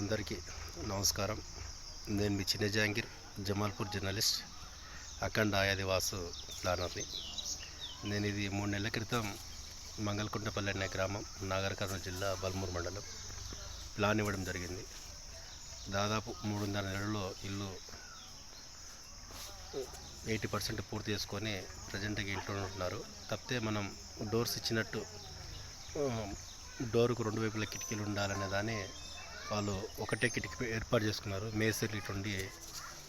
అందరికీ నమస్కారం. నేను మీ చిన్న జాంగీర్ జమాల్పూర్ జర్నలిస్ట్ అఖండ ఆయాదివాసు ప్లానర్ని నేను ఇది మూడు నెలల క్రితం మంగళకుంటపల్లి అనే గ్రామం నాగర్ కర్నూలు జిల్లా బల్మూరు మండలం ప్లాన్ ఇవ్వడం జరిగింది. దాదాపు మూడున్నర నెలల్లో ఇల్లు ఎయిటీ పర్సెంట్ పూర్తి చేసుకొని ప్రజెంట్గా ఇంట్లో ఉంటున్నారు. తప్పితే మనం డోర్స్ ఇచ్చినట్టు డోర్కు డోరుకు రెండు వైపుల కిటికీలు ఉండాలనే దాన్ని వాళ్ళు ఒకటే కిటికీ ఏర్పాటు చేసుకున్నారు. మేసర్లు ఇటువంటి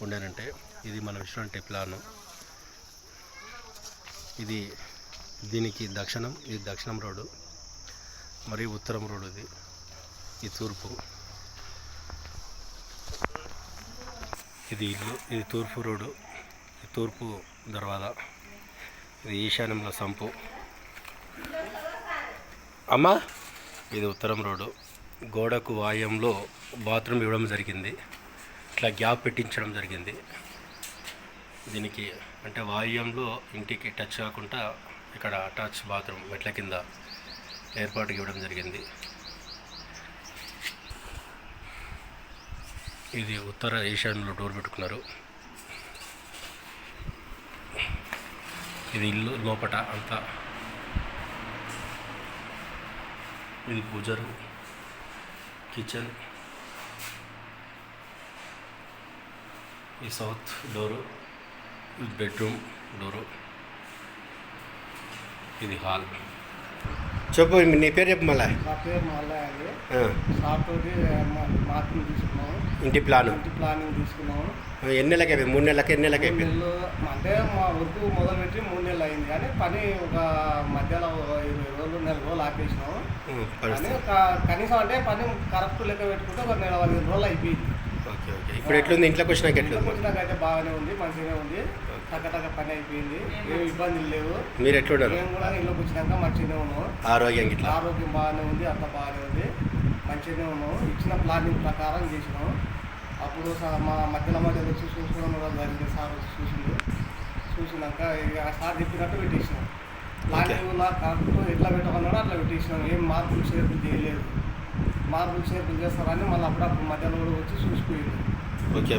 ఉండేనంటే ఇది మన విశ్రాంతి ప్లాను. ఇది దీనికి దక్షిణం ఇది దక్షిణం రోడ్డు మరియు ఉత్తరం రోడ్డు ఇది. ఈ తూర్పు. ఇది ఇల్లు ఇది తూర్పు రోడ్డు ఇది తూర్పు దర్వాజా. ఇది ఈశాన్యంలో సంపు. అమ్మా! ఇది ఉత్తరం రోడ్డు. గోడకు వాయంలో బాత్రూమ్ ఇవ్వడం జరిగింది. ఇట్లా గ్యాప్ పెట్టించడం జరిగింది. దీనికి అంటే వాయువ్యంలో ఇంటికి టచ్ కాకుండా ఇక్కడ అటాచ్ బాత్రూమ్ మెట్ల కింద ఏర్పాటు ఇవ్వడం జరిగింది. ఇది ఉత్తర ఈశాన్యంలో డోర్ పెట్టుకున్నారు. ఇది ఇల్లు లోపట అంతా. ఇది పూజరు కిచెన్. ఈ సౌత్ డోరు బెడ్రూమ్ డోరు. ఇది హాల్. చెప్పు నీ పేరు చెప్పు మళ్ళా. నా పేరు షాప్ తోటి మార్కింగ్ తీసుకున్నాము ఇంటి ప్లాను. ఇంటి ప్లానింగ్ తీసుకున్నాము. ఎన్ని నెలలకి అయిపోయింది? మూడు నెలలకి ఎన్ని నెలలకి అయిపోయింది? నెలలు అంటే మా వర్క్ మొదలుపెట్టి మూడు నెలలు అయింది. కానీ పని ఒక మధ్యలో ఇరవై రోజులు నెల రోజులు ఆపేసినాము. కానీ ఒక- కనీసం అంటే పని కరెక్ట్ లెక్క పెట్టుకుంటే ఒక నెల పదిహేను రోజులు అయిపోయింది. Okay okay. ఇప్పుడు ఎట్లుంది? ఇంట్లోకి వచ్చినాక ఇంట్లోకి ఎట్లుంది? వచ్చినాక అయితే బాగానే ఉంది మంచిగానే ఉంది. టక్క పని అయిపోయింది ఏమి ఇబ్బందులు లేవు. మీరు ఎట్లున్నారు? మేము కూడా ఇళ్ళకి వచ్చినాక మంచిగానే ఉన్నాము. ఆరోగ్యం ఇట్లా ఆరోగ్యం బాగానే ఉంది అంత బాగానే ఉంది. మంచిగానే ఉన్నాము. ఇచ్చిన ప్లానింగ్ ప్రకారం చేసినాము. అప్పుడు సా- మా మధ్యలో మధ్యలో వచ్చి చూసుకోవడం కూడా జరిగింది సార్ వచ్చి చూసిండు. చూసినాక ఇక ఆ సార్ చెప్పినట్టు పెట్టేసినాం. ప్లానింగ్ కరెక్ట్ ఎట్లా పెట్టమన్నాడో అట్లా పెట్టేసినాం. ఏం మార్పులు చేర్పులు చేయలేదు. మార్పులు చేర్పులు చేస్తారని మళ్ళీ అప్పుడప్పుడు మధ్యలో కూడా వచ్చి చూసిపోయింది ఓకే